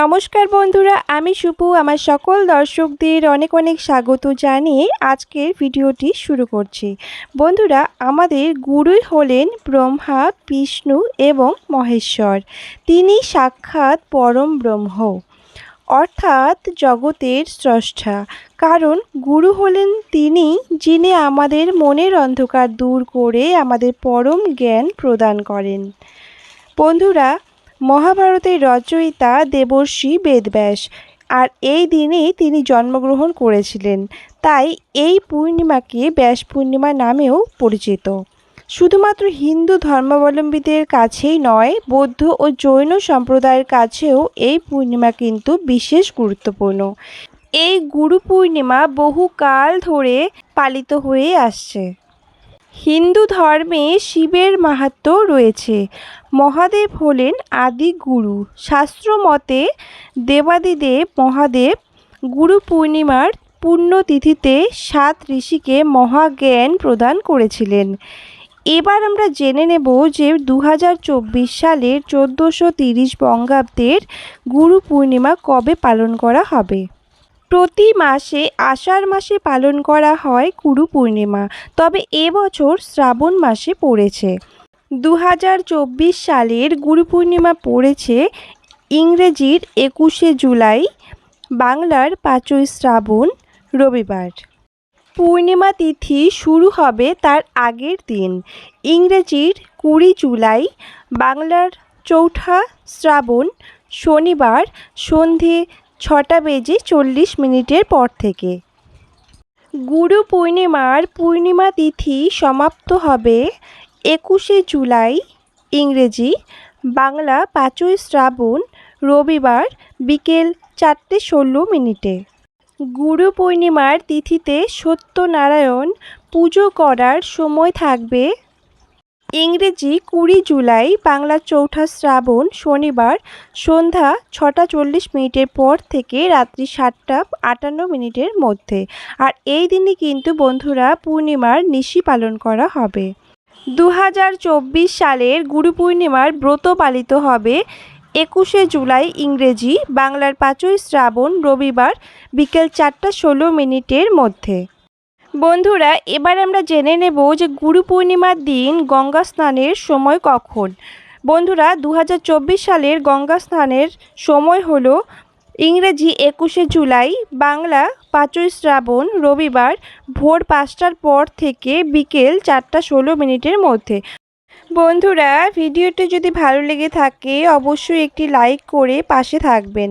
নমস্কার বন্ধুরা, আমি সুপু। আমার সকল দর্শকদের অনেক অনেক স্বাগত জানিয়ে আজকের ভিডিওটি শুরু করছি। বন্ধুরা, আমাদের গুরুই হলেন ব্রহ্মা, বিষ্ণু এবং মহেশ্বর। তিনি সাক্ষাৎ পরম ব্রহ্ম, অর্থাৎ জগতের স্রষ্টা। কারণ গুরু হলেন তিনি যিনি আমাদের মনের অন্ধকার দূর করে আমাদের পরম জ্ঞান প্রদান করেন। বন্ধুরা মহাভারতের রচয়িতা দেবর্ষি বেদব্যাস। আর এই দিনেই তিনি জন্মগ্রহণ করেছিলেন। তাই এই পূর্ণিমাকে ব্যাস পূর্ণিমা নামেও পরিচিত। শুধুমাত্র হিন্দু ধর্মাবলম্বীদের কাছেই নয়, বৌদ্ধ ও জৈন সম্প্রদায়ের কাছেও এই পূর্ণিমা কিন্তু বিশেষ গুরুত্বপূর্ণ। এই গুরু পূর্ণিমা বহুকাল ধরে পালিত হয়ে আসছে। হিন্দু ধর্মে শিবের মাহাত্ম্য রয়েছে। মহাদেব হলেন আদি গুরু। শাস্ত্র মতে দেবাদিদেব, মহাদেব গুরু পূর্ণিমার পুণ্যতিথিতে সাত ঋষিকে মহাজ্ঞান প্রদান করেছিলেন। এবার আমরা জেনে নেব যে দু হাজার চব্বিশ সালের চোদ্দোশো তিরিশ বঙ্গাব্দের গুরু পূর্ণিমা কবে পালন করা হবে। প্রতি মাসে আষাঢ় মাসে পালন করা হয় গুরু পূর্ণিমা, তবে এবছর শ্রাবণ মাসে পড়েছে। দু হাজার চব্বিশ সালের গুরু পূর্ণিমা পড়েছে ইংরেজির একুশে জুলাই, বাংলার পাঁচই শ্রাবণ, রবিবার। পূর্ণিমা তিথি শুরু হবে তার আগের দিন, ইংরেজির কুড়ি জুলাই, বাংলার চৌঠা শ্রাবণ, শনিবার সন্ধে ছটা বেজে চল্লিশ মিনিটের পর থেকে। গুরু পূর্ণিমার পূর্ণিমা তিথি সমাপ্ত হবে একুশে জুলাই, ইংরেজি, বাংলা পাঁচই শ্রাবণ, রবিবার বিকেল চারটে ষোলো মিনিটে। গুরু পূর্ণিমার তিথিতে সত্যনারায়ণ পুজো করার সময় থাকবে ইংরেজি কুড়ি জুলাই, বাংলা চৌঠা শ্রাবণ শনিবার সন্ধ্যা ছটা চল্লিশ মিনিটের পর থেকে রাত্রি সাতটা আটান্ন মিনিটের মধ্যে। আর এই দিনে কিন্তু বন্ধুরা পূর্ণিমার নিশি পালন করা হবে। দু হাজার চব্বিশ সালের গুরু পূর্ণিমার ব্রত পালিত হবে একুশে জুলাই ইংরেজি, বাংলার পাঁচই শ্রাবণ রবিবার বিকেল চারটা ষোলো মিনিটের মধ্যে। বন্ধুরা, এবার আমরা জেনে নেব যে গুরু পূর্ণিমার দিন গঙ্গা স্নানের সময় কখন। বন্ধুরা দু হাজার চব্বিশ সালের গঙ্গা স্নানের সময় হলো ইংরেজি একুশে জুলাই, বাংলা পাঁচই শ্রাবণ রবিবার ভোর পাঁচটার পর থেকে বিকেল চারটা ষোলো মিনিটের মধ্যে। বন্ধুরা, ভিডিওটি যদি ভালো লেগে থাকে, অবশ্যই একটি লাইক করে পাশে থাকবেন।